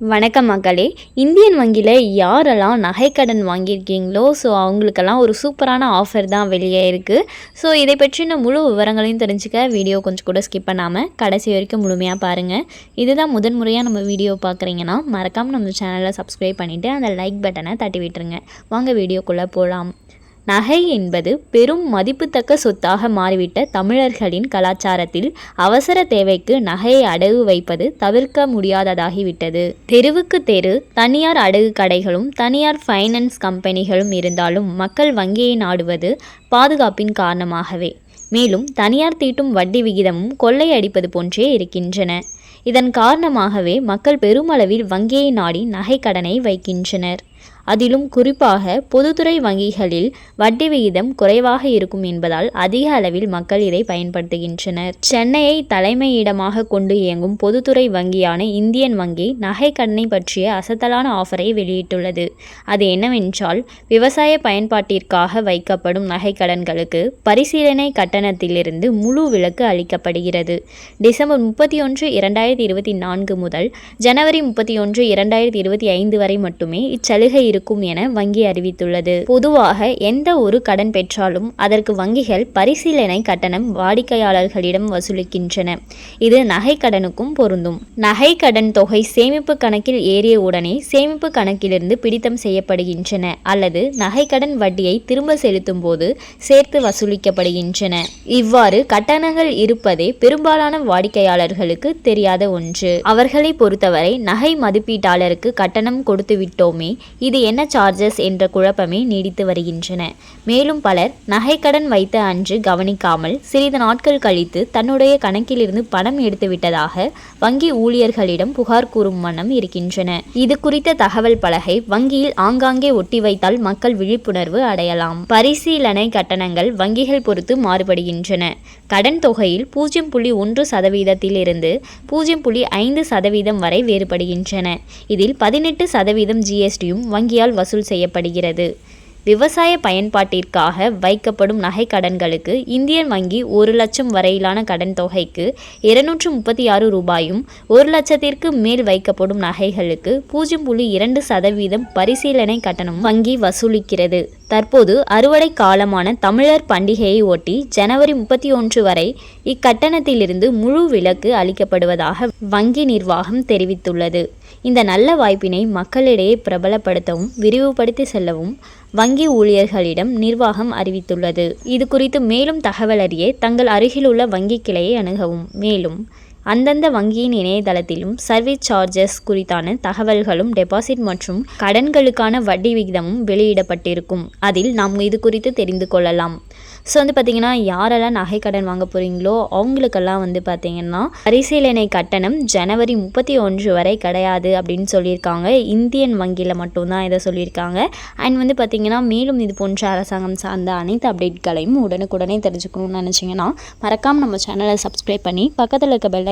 வணக்கம் மக்களே. இந்தியன் வங்கியில் யாரெல்லாம் நகைக்கடன் வாங்கியிருக்கீங்களோ ஸோ அவங்களுக்கெல்லாம் ஒரு சூப்பரான ஆஃபர் தான் வெளியே இருக்குது ஸோ இதை பற்றின முழு விவரங்களையும் தெரிஞ்சுக்க வீடியோ கொஞ்சம் கூட ஸ்கிப் பண்ணாமல் கடைசி வரைக்கும் முழுமையாக பாருங்கள் இதுதான் முதன் முறையாக நம்ம வீடியோ பார்க்குறீங்கன்னா மறக்காமல் நம்ம சேனலை சப்ஸ்கிரைப் பண்ணிவிட்டு அந்த லைக் பட்டனை தட்டி விட்டுருங்க. வாங்க வீடியோக்குள்ளே போகலாம் நகை என்பது பெரும் மதிப்புத்தக்க சொத்தாக மாறிவிட்ட தமிழர்களின் கலாச்சாரத்தில் அவசர தேவைக்கு நகையை அடகு வைப்பது தவிர்க்க முடியாததாகிவிட்டது. தெருவுக்கு தெரு தனியார் அடகு கடைகளும் தனியார் ஃபைனான்ஸ் கம்பெனிகளும் இருந்தாலும் மக்கள் வங்கியை நாடுவது பாதுகாப்பின் காரணமாகவே. மேலும் தனியார் தீட்டும் வட்டி விகிதமும் கொள்ளையடிப்பது போன்றே இருக்கின்றன. இதன் காரணமாகவே மக்கள் பெருமளவில் வங்கியை நாடி நகை கடனை வைக்கின்றனர். அதிலும் குறிப்பாக பொதுத்துறை வங்கிகளில் வட்டி விகிதம் குறைவாக இருக்கும் என்பதால் அதிக அளவில் மக்கள் இதை பயன்படுத்துகின்றனர். சென்னையை தலைமையிடமாக கொண்டு இயங்கும் பொதுத்துறை வங்கியான இந்தியன் வங்கி நகை கடனை பற்றிய அசத்தலான ஆஃபரை வெளியிட்டுள்ளது. அது என்னவென்றால் விவசாய பயன்பாட்டிற்காக வைக்கப்படும் நகை கடன்களுக்கு பரிசீலனை கட்டணத்திலிருந்து முழு விலக்கு அளிக்கப்படுகிறது. டிசம்பர் முப்பத்தி ஒன்று இரண்டாயிரத்தி இருபத்தி நான்கு முதல் ஜனவரி முப்பத்தி ஒன்று இரண்டாயிரத்தி இருபத்தி ஐந்து வரை மட்டுமே இச்சலுகை இருக்கும் என வங்கி அறிவித்துள்ளது. பொதுவாக எந்த ஒரு கடன் பெற்றாலும் அதற்கு வங்கிகள் பரிசீலனை கட்டணம் வாடிக்கையாளர்களிடம் வசூலிக்கின்றன. இது நகை கடனுக்கும் பொருந்தும். நகை கடன் தொகை சேமிப்பு கணக்கில் ஏறிய உடனே சேமிப்பு கணக்கிலிருந்து பிடித்தம் செய்யப்படுகின்றன அல்லது நகை கடன் வட்டியை திரும்ப செலுத்தும் போது சேர்த்து வசூலிக்கப்படுகின்றன. இவ்வாறு கட்டணங்கள் இருப்பதே பெரும்பாலான வாடிக்கையாளர்களுக்கு தெரியாத ஒன்று. அவர்களை பொறுத்தவரை நகை மதிப்பீட்டாளருக்கு கட்டணம் கொடுத்து விட்டோமே இது என்ன சார்ஜஸ் என்ற குழப்பமே நீடித்து வருகின்றன. மேலும் பலர் நகைக்கடன் வைத்த அன்று கவனிக்காமல் சிறிது நாட்கள் கழித்து தன்னுடைய கணக்கிலிருந்து பணம் எடுத்துவிட்டதாக வங்கி ஊழியர்களிடம் புகார் கூறும் வண்ணம் இருக்கின்றன. இது குறித்த தகவல் பலகை வங்கியில் ஆங்காங்கே ஒட்டி வைத்தால் மக்கள் விழிப்புணர்வு அடையலாம். பரிசீலனை கட்டணங்கள் வங்கிகள் பொறுத்து மாறுபடுகின்றன. கடன் தொகையில் பூஜ்ஜியம் புள்ளி ஒன்று சதவீதத்திலிருந்து பூஜ்ஜியம் புள்ளி ஐந்து சதவீதம் வரை வேறுபடுகின்றன. இதில் பதினெட்டு சதவீதம் ஜிஎஸ்டியும் வங்கியால் வசூல் செய்யப்படுகிறது. விவசாய பயன்பாட்டிற்காக வைக்கப்படும் நகை கடன்களுக்கு இந்தியன் வங்கி ஒரு லட்சம் வரையிலான கடன் தொகைக்கு இருநூற்று முப்பத்தி ஆறு ரூபாயும் ஒரு லட்சத்திற்கு மேல் வைக்கப்படும் நகைகளுக்கு பூஜ்ஜியம் புள்ளி இரண்டு சதவீதம் பரிசீலனை கட்டணம் வங்கி வசூலிக்கிறது. தற்போது அறுவடை காலமான தமிழர் பண்டிகையை ஒட்டி ஜனவரி முப்பத்தி ஒன்று வரை இக்கட்டணத்திலிருந்து முழு விலக்கு அளிக்கப்படுவதாக வங்கி நிர்வாகம் தெரிவித்துள்ளது. இந்த நல்ல வாய்ப்பினை மக்களிடையே பிரபலப்படுத்தவும் விரிவுபடுத்தி செல்லவும் வங்கி ஊழியர்களிடம் நிர்வாகம் அறிவித்துள்ளது. இது குறித்து மேலும் தகவல் அறிய தங்கள் அருகிலுள்ள வங்கி கிளையை அணுகவும். மேலும் அந்தந்த வங்கியின் இணையதளத்திலும் சர்வீஸ் சார்ஜஸ் குறித்தான தகவல்களும் டெபாசிட் மற்றும் கடன்களுக்கான வட்டி விகிதமும் வெளியிடப்பட்டிருக்கும். அதில் நாம் இது குறித்து தெரிந்து கொள்ளலாம். ஸோ வந்து பார்த்திங்கன்னா யாரெல்லாம் நகை கடன் வாங்க போகிறீங்களோ அவங்களுக்கெல்லாம் வந்து பார்த்திங்கன்னா பரிசீலனை கட்டணம் ஜனவரி முப்பத்தி ஒன்று வரை கிடையாது அப்படின்னு சொல்லியிருக்காங்க. இந்தியன் வங்கியில் மட்டும்தான் இதை சொல்லியிருக்காங்க. அண்ட் வந்து பார்த்திங்கன்னா மேலும் இது போன்ற அரசாங்கம் சார்ந்த அனைத்து அப்டேட்களையும் உடனுக்குடனே தெரிஞ்சுக்கணும்னு நினச்சிங்கன்னா மறக்காமல் நம்ம சேனலை சப்ஸ்கிரைப் பண்ணி பக்கத்தில் இருக்க பெல்